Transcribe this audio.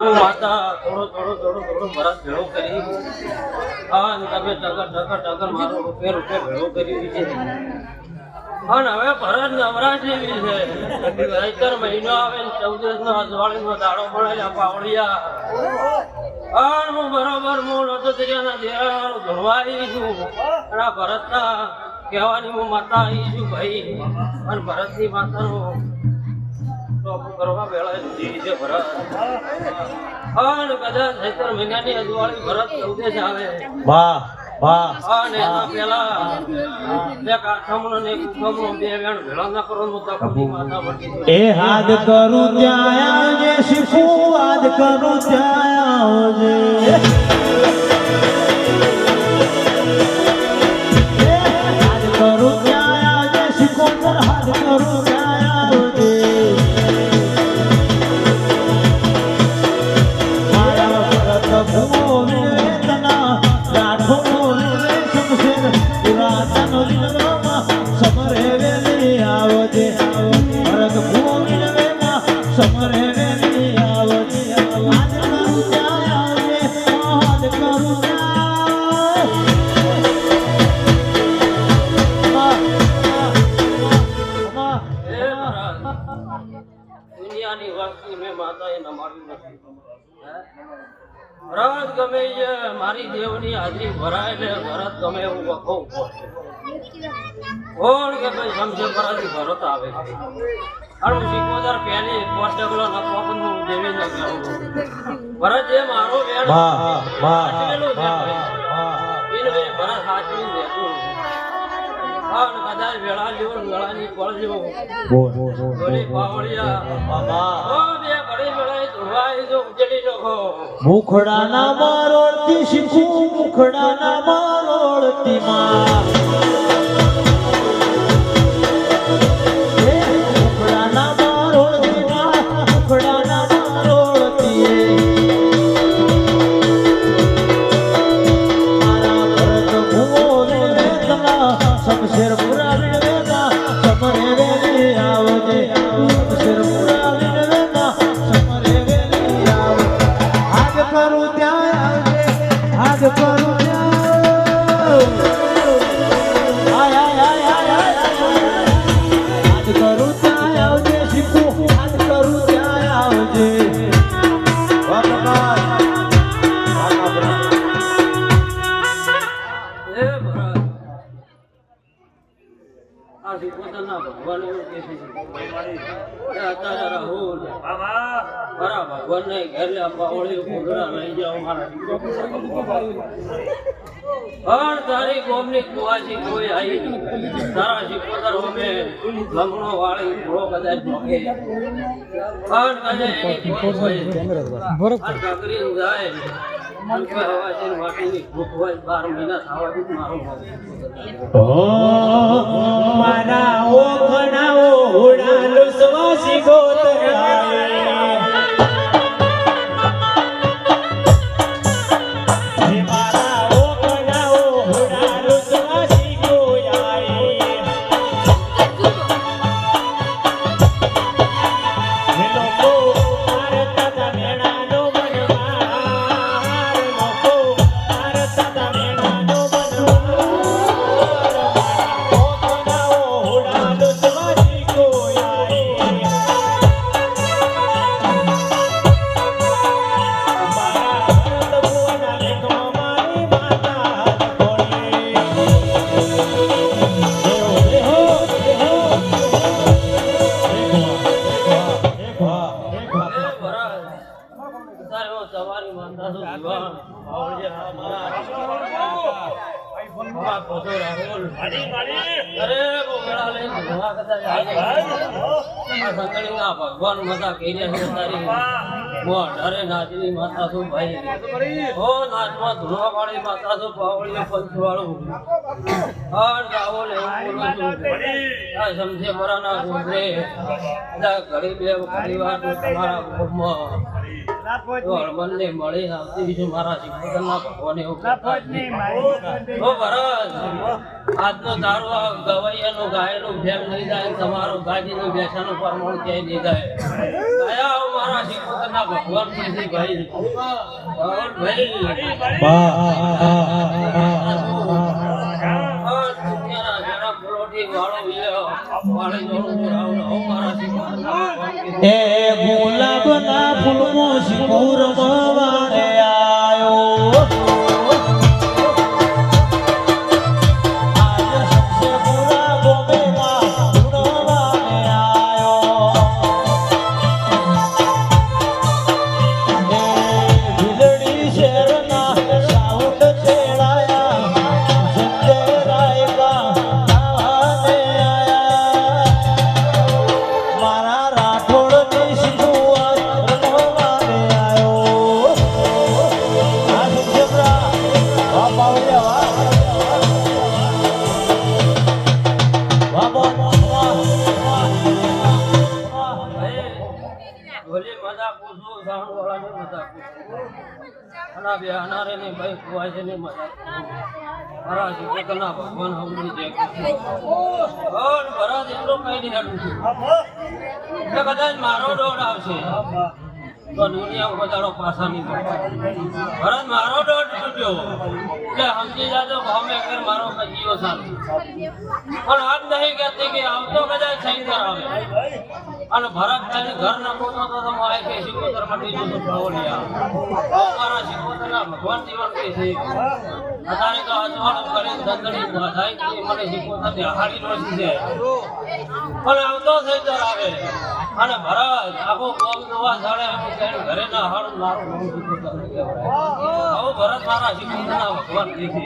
માતા, થોડો ભરત ભરત નવરાશ ચૌદસ નો દાડો મળેલા પાવડિયા અને હું બરોબર હું નતો ભરતના કહેવાની હું માતા આવી છું ભાઈ. અને ભરતની માતાનું કરવા છે ભરત મહિનાની અજવાળી ચૌદશ આવે વાહ. વાહ અને એના પેલા બે કાઠમણો ને કુકમણો બે વેણ ભેળા ના કરો નું તકની માતા વટી એ હાથ કરું ત્યાં આવજે શીખું હાથ કરું ત્યાં આવજે. ભરત ગમે છે મારી દેવની હાજરી ભરાય ને ભરત ગમે એવું વખો કોણ કે ભાઈ સમજે પરાથી ભરત આવે છે? અને હું સિકોતર પહેલી પોટ ડગલો નફો પણ હું દેવી ન કહું ભરત જે મારો વેણ. સાચવેલો છે એને ભાઈ ભરત સાચવી દેતું ને કદાચ વેળા લ્યો ને વેળાની પળ લ્યો બોલ પાવડિયા બાબા મુખડાના મારોળતી શીખું મુખડાના મારોળતી માં. હે, ત્યાં. શ્રીપોતરના ભગવાન એવું કહે છે અત્યારે રાહુલ મારા ભગવાનને ઘેર પાવળી ઘોઘરા લઈ જાઓ મારા પણ તારી ગોમની કુવાસી કોઈ આવી. તારા શીખોતર હોમે લમણો વાળી ઘોડો કદાચ ભોગે. પણ કદાચ એની કોઈ હોય. જાય. મારું ઓખણા ઓહડા લુસવાસી ગોતરાય ભગવાન મજા કહી રહ્યા છે અરે નાચની માતા છું ભાઈ? વાળી માતા પાવળીઓ પંચવાળું? હર બોલું આ સમજે તો મળી આવતી મારા શિક્ષકના ભગવાન ઓ ગવૈયાનું ગાયનું ફેર નહીં જાય તમારું ગાજીનું બેસાનું પરમાણુ ક્યાંય નહીં જાય. મારા શિક્ષકના ના ભગવાન કીધી ભાઈ રાહુલભાઈ મારા દોડ આવશે તો દુનિયા બધાનો પાછા નહીં ભરત મારો દોડ તૂટ્યો એટલે સમજી જાજો અમે ઘેર મારો કજીઓ સાથ પણ આમ નહીં કહેતી કે આવતો કદાચ સહી આવે. અને ભરત ખાલી ઘર ન પોતો તો તો મારે કે શિકોતર મટી જતો ભાવલિયા મારા શિકોતરના ભગવાન જીવન કે છે. અત્યારે તો અજવાળું કરે, દંડણી થાય કે મને શિકોતર ને હારી રોશી છે. પણ આવતો થઈ તો આવે. અને ભરત, આખો કોમ નવા સાડે કઈ ઘરે ના હાડું મારું નામ શિકોતર ને આવું ભરત મારા શિકોતરના ભગવાન કે છે.